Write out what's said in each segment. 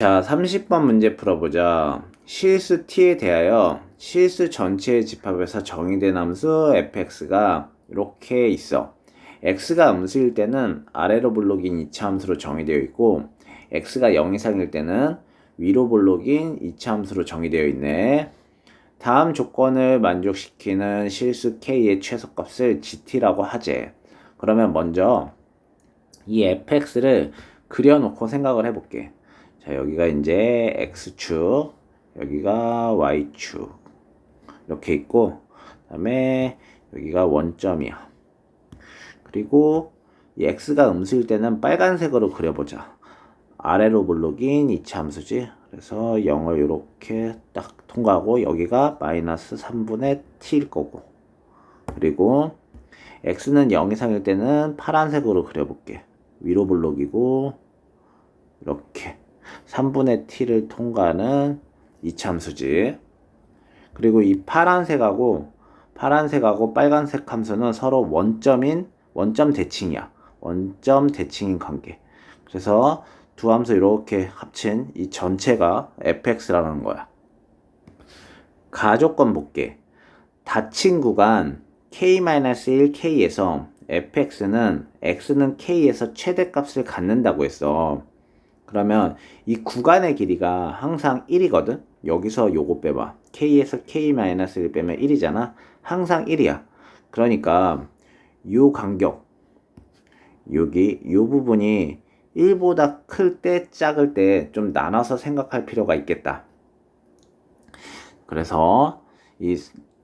자, 30번 문제 풀어보자. 실수 t에 대하여 실수 전체의 집합에서 정의된 함수 fx가 이렇게 있어. x가 음수일 때는 아래로 블록인 이차 함수로 정의되어 있고 x가 0 이상일 때는 위로 블록인 이차 함수로 정의되어 있네. 다음 조건을 만족시키는 실수 k의 최소값을 gt라고 하재. 그러면 먼저 이 fx를 그려놓고 생각을 해볼게. 자, 여기가 이제 x축, 여기가 y축. 이렇게 있고, 그 다음에 여기가 원점이야. 그리고 이 x가 음수일 때는 빨간색으로 그려보자. 아래로 블록인 이차 함수지. 그래서 0을 이렇게 딱 통과하고 여기가 마이너스 3분의 t일 거고. 그리고 x는 0 이상일 때는 파란색으로 그려볼게. 위로 블록이고 이렇게 3분의 t를 통과하는 이참수지. 그리고 이 파란색하고 파란색하고 빨간색 함수는 서로 원점인 원점 대칭이야. 원점 대칭인 관계. 그래서 두 함수 이렇게 합친 이 전체가 fx라는 거야. 가조건 볼게. 닫힌 구간 k-1 k에서 fx는 x는 k에서 최대값을 갖는다고 했어. 그러면 이 구간의 길이가 항상 1이거든? 여기서 요거 빼봐. k에서 k-1 빼면 1이잖아? 항상 1이야. 그러니까 요 간격, 여기 요 부분이 1보다 클 때, 작을 때 좀 나눠서 생각할 필요가 있겠다. 그래서 이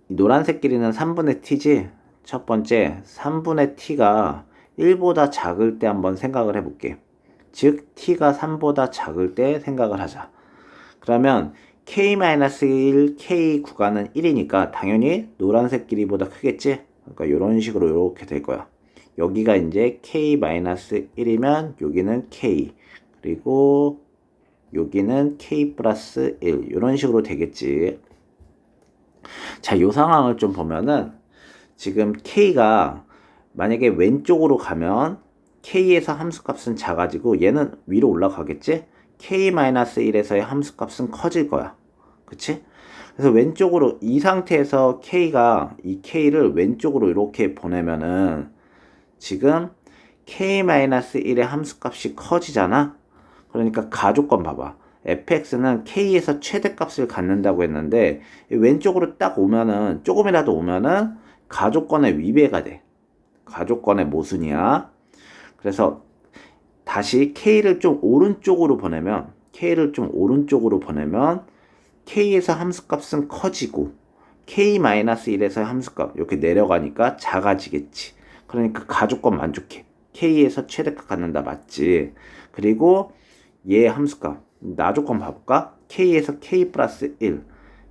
노란색 길이는 3분의 t지? 첫 번째, 3분의 t가 1보다 작을 때 한번 생각을 해볼게. 즉, t가 3보다 작을 때 생각을 하자. 그러면 k-1 k 구간은 1이니까 당연히 노란색 길이보다 크겠지? 그러니까 이런 식으로 이렇게 될 거야. 여기가 이제 k-1이면 여기는 k 그리고 여기는 k 플러스 1 이런 식으로 되겠지. 자, 이 상황을 좀 보면은 지금 k가 만약에 왼쪽으로 가면 k에서 함수값은 작아지고 얘는 위로 올라가겠지? k-1에서의 함수값은 커질 거야. 그치? 그래서 왼쪽으로 이 상태에서 k가 이 k를 왼쪽으로 이렇게 보내면은 지금 k-1의 함수값이 커지잖아? 그러니까 가조건 봐봐. fx는 k에서 최대값을 갖는다고 했는데 왼쪽으로 딱 오면은 조금이라도 오면은 가조건의 위배가 돼. 가조건의 모순이야. 그래서 다시 k를 좀 오른쪽으로 보내면 k를 좀 오른쪽으로 보내면 k에서 함수값은 커지고 k-1에서 함수값 이렇게 내려가니까 작아지겠지. 그러니까 가조건 만족해. k에서 최대값 갖는다 맞지? 그리고 얘 함수값 나조건 봐볼까? k에서 k 플러스 1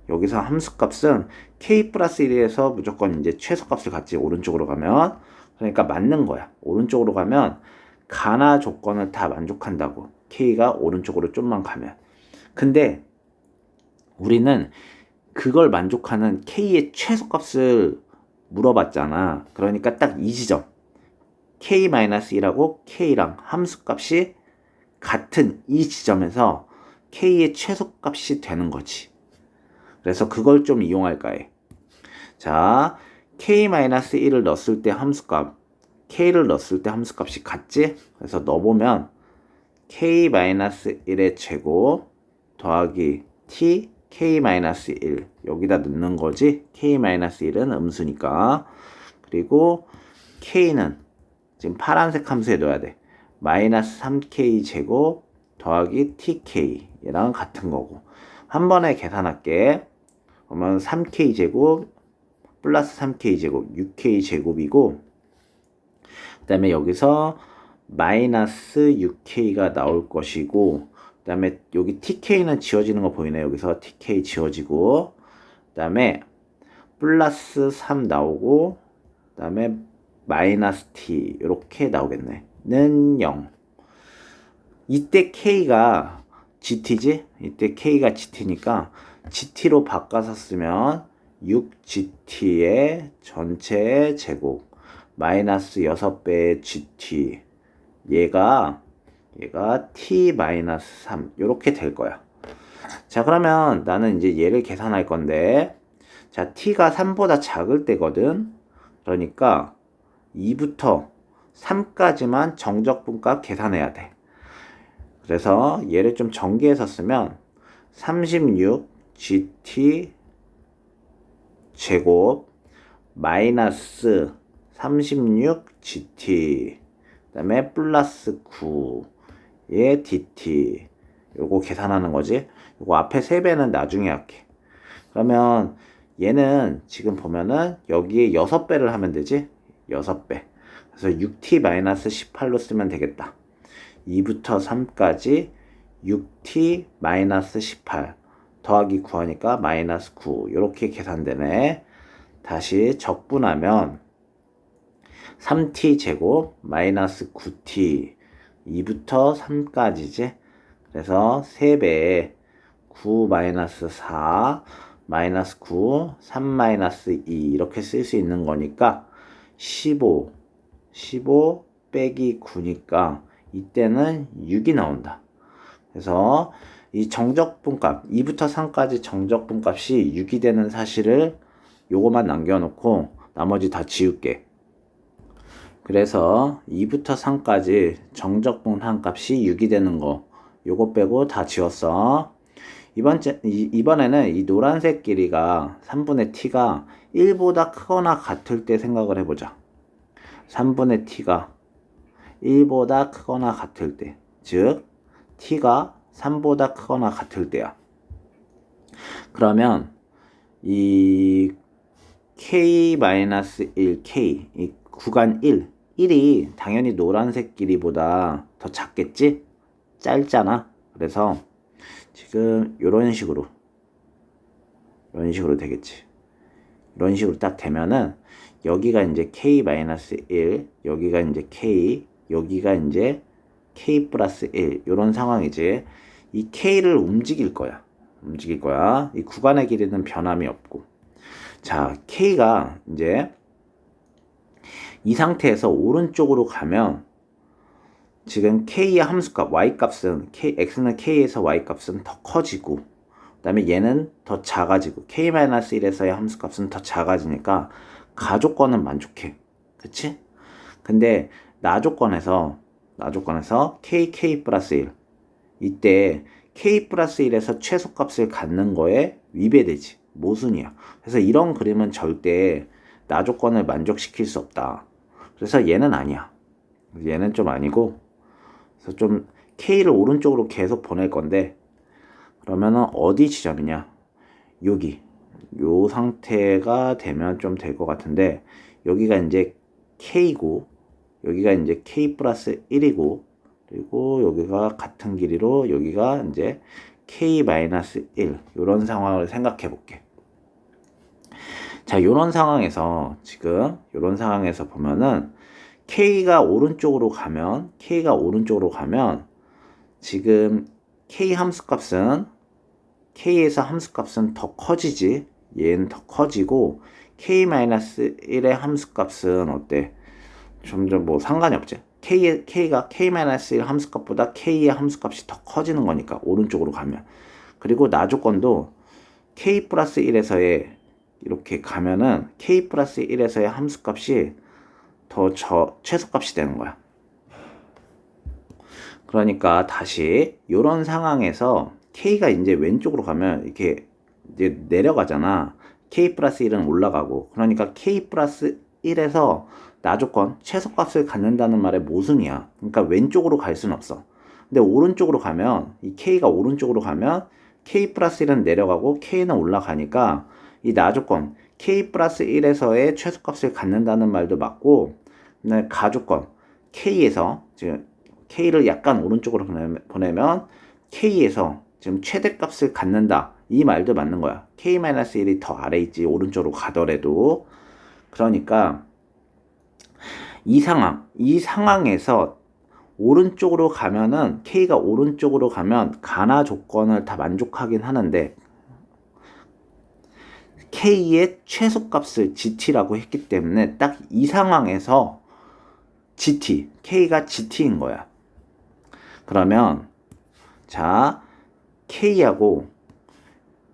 여기서 함수값은 k 플러스 1에서 무조건 이제 최소값을 갖지 오른쪽으로 가면 그러니까 맞는 거야. 오른쪽으로 가면 가나 조건을 다 만족한다고. K가 오른쪽으로 좀만 가면. 근데 우리는 그걸 만족하는 k의 최소값을 물어봤잖아. 그러니까 딱 이 지점. K-1하고 k랑 함수값이 같은 이 지점에서 k의 최소값이 되는 거지. 그래서 그걸 좀 이용할까 해. 자, k-1을 넣었을 때 함수값, k를 넣었을 때 함수값이 같지? 그래서 넣어보면 k-1의 제곱 더하기 t k-1 여기다 넣는 거지. k-1은 음수니까. 그리고 k는 지금 파란색 함수에 넣어야 돼. 마이너스 3k 제곱 더하기 tk 얘랑 같은 거고 한 번에 계산할게 그러면 3k 제곱 플러스 3k 제곱 6k 제곱이고 그 다음에 여기서 마이너스 6k가 나올 것이고 그 다음에 여기 tk는 지워지는 거 보이네요 여기서 tk 지워지고 그 다음에 플러스 3 나오고 그 다음에 마이너스 t 이렇게 나오겠네 는 0. 이때 k가 gt지? 이때 k가 gt니까 gt로 바꿔서 쓰면 6gt의 전체 제곱 마이너스 6배의 gt 얘가 얘가 t-3 이렇게 될 거야. 자 그러면 나는 이제 얘를 계산할 건데 자 t가 3보다 작을 때거든. 그러니까 2부터 3까지만 정적분값 계산해야 돼. 그래서 얘를 좀 전개해서 쓰면 36 gt 제곱 마이너스 36 gt 그다음에 플러스 9의 dt 요거 계산하는 거지. 요거 앞에 3배는 나중에 할게. 그러면 얘는 지금 보면은 여기에 6배를 하면 되지. 6배. 그래서 6t-18로 쓰면 되겠다. 2부터 3까지 6t-18 더하기 9하니까 마이너스 9 이렇게 계산되네. 다시 적분하면 3t 제곱 마이너스 9t 2부터 3까지지. 그래서 3배에 9 마이너스 4 마이너스 9 3 마이너스 2 이렇게 쓸 수 있는 거니까 15 15 빼기 9니까 이때는 6이 나온다. 그래서 이 정적분값 2부터 3까지 정적분값이 6이 되는 사실을 요거만 남겨놓고 나머지 다 지울게. 그래서 2부터 3까지 정적분 한 값이 6이 되는 거 요거 빼고 다 지웠어. 이번, 이번에는 이 노란색 길이가 3분의 t가 1보다 크거나 같을 때 생각을 해보자. 3분의 t가 1보다 크거나 같을 때. 즉, t가 3보다 크거나 같을 때야. 그러면 이 k-1, k, 이 구간 1, 1이 당연히 노란색 길이보다 더 작겠지? 짧잖아. 그래서 지금 이런 식으로 이런 식으로 되겠지. 이런 식으로 딱 되면은 여기가 이제 k-1, 여기가 이제 k, 여기가 이제 k 플러스 1 이런 상황이지. 이 k를 움직일 거야. 움직일 거야. 이 구간의 길이는 변함이 없고. 자, k가 이제 이 상태에서 오른쪽으로 가면 지금 k의 함수값 y 값은 k, x는 k에서 y 값은 더 커지고 그 다음에 얘는 더 작아지고 k-1에서의 함수값은 더 작아지니까 가조건은 만족해 그치? 근데 나조건에서 나조건에서 kk 플러스 1 이때 k 플러스 1에서 최소값을 갖는 거에 위배되지. 모순이야. 그래서 이런 그림은 절대 나 조건을 만족시킬 수 없다. 그래서 얘는 아니야. 얘는 좀 아니고 그래서 좀 K를 오른쪽으로 계속 보낼 건데 그러면은 어디 지점이냐? 여기. 요 상태가 되면 좀 될 것 같은데 여기가 이제 K고 여기가 이제 K 플러스 1이고 그리고 여기가 같은 길이로 여기가 이제 K 마이너스 1 이런 상황을 생각해 볼게. 자 이런 상황에서 지금 이런 상황에서 보면은 K가 오른쪽으로 가면 K가 오른쪽으로 가면 지금 K 함수값은 K에서 함수값은 더 커지지? 얘는 더 커지고 K-1의 함수값은 어때? 점점 뭐 상관이 없지 K, K가 K-1 함수값보다 K의 함수값이 더 커지는 거니까 오른쪽으로 가면 그리고 나조건도 K 플러스 1에서의 이렇게 가면은 K 플러스 1에서의 함수값이 더 저 최소값이 되는 거야. 그러니까 다시 이런 상황에서 K가 이제 왼쪽으로 가면 이렇게 이제 내려가잖아. K 플러스 1은 올라가고. 그러니까 K 플러스 1에서 나조건 최소값을 갖는다는 말의 모순이야. 그러니까 왼쪽으로 갈 수는 없어. 근데 오른쪽으로 가면 이 K가 오른쪽으로 가면 K 플러스 1은 내려가고 K는 올라가니까 이 나조건 K 플러스 1에서의 최소값을 갖는다는 말도 맞고 네, 가조건 K에서 지금 K를 약간 오른쪽으로 보내면 K에서 지금 최대값을 갖는다 이 말도 맞는 거야 K-1이 더 아래 있지 오른쪽으로 가더라도 그러니까 이 상황 이 상황에서 오른쪽으로 가면은 K가 오른쪽으로 가면 가나 조건을 다 만족하긴 하는데 K의 최소값을 GT라고 했기 때문에 딱 이 상황에서 GT, K가 GT인 거야. 그러면 자 k하고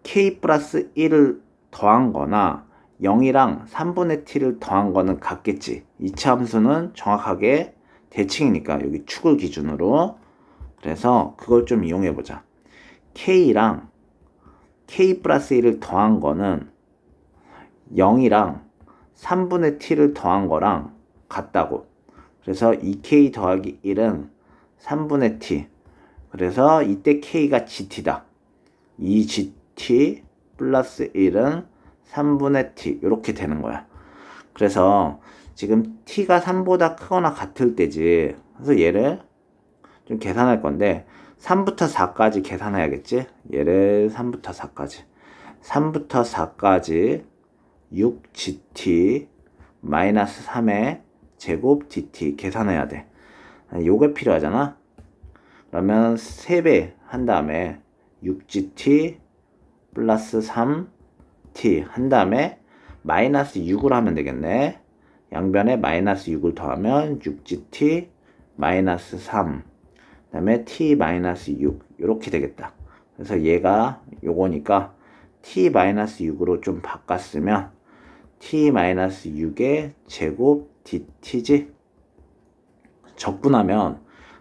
k 플러스 1을 더한 거나 0이랑 3분의 t를 더한 거는 같겠지. 이차 함수는 정확하게 대칭이니까 여기 축을 기준으로 그래서 그걸 좀 이용해 보자. k랑 k 플러스 1을 더한 거는 0이랑 3분의 t를 더한 거랑 같다고. 그래서 2k 더하기 1은 3분의 t. 그래서 이때 k가 gt다. 2gt 플러스 1은 3분의 t. 이렇게 되는 거야. 그래서 지금 t가 3보다 크거나 같을 때지. 그래서 얘를 좀 계산할 건데 3부터 4까지 계산해야겠지? 얘를 3부터 4까지. 3부터 4까지 6gt 마이너스 3의 제곱 dt 계산해야 돼. 요게 필요하잖아. 그러면 3배 한 다음에 6gt 플러스 3t 한 다음에 마이너스 6을 하면 되겠네. 양변에 마이너스 6을 더하면 6gt 마이너스 3 그 다음에 t 마이너스 6 이렇게 되겠다. 그래서 얘가 요거니까 t 마이너스 6으로 좀 바꿨으면 t 마이너스 6의 제곱 dt지. 적분하면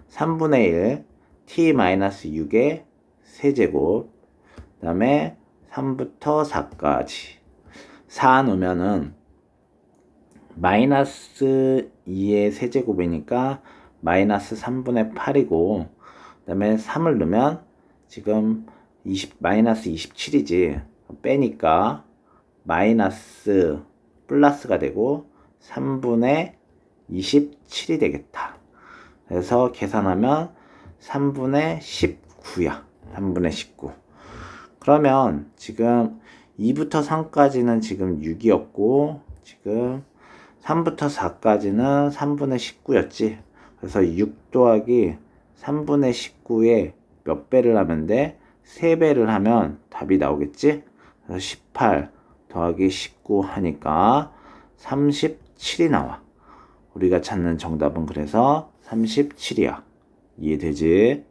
3분의 1 t 마이너스 6의 세제곱. 그 다음에 3부터 4까지 4 놓으면은 마이너스 2의 세제곱이니까 마이너스 3분의 8이고 그 다음에 3을 넣으면 지금 20, 마이너스 27이지 빼니까 마이너스 플러스가 되고 3분의 27이 되겠다. 그래서 계산하면 3분의 19야. 3분의 19. 그러면 지금 2부터 3까지는 지금 6이었고 지금 3부터 4까지는 3분의 19였지. 그래서 6 더하기 3분의 19에 몇 배를 하면 돼? 3배를 하면 답이 나오겠지? 그래서 18 더하기 19 하니까 37이 나와. 우리가 찾는 정답은 그래서 37이야. 이해되지?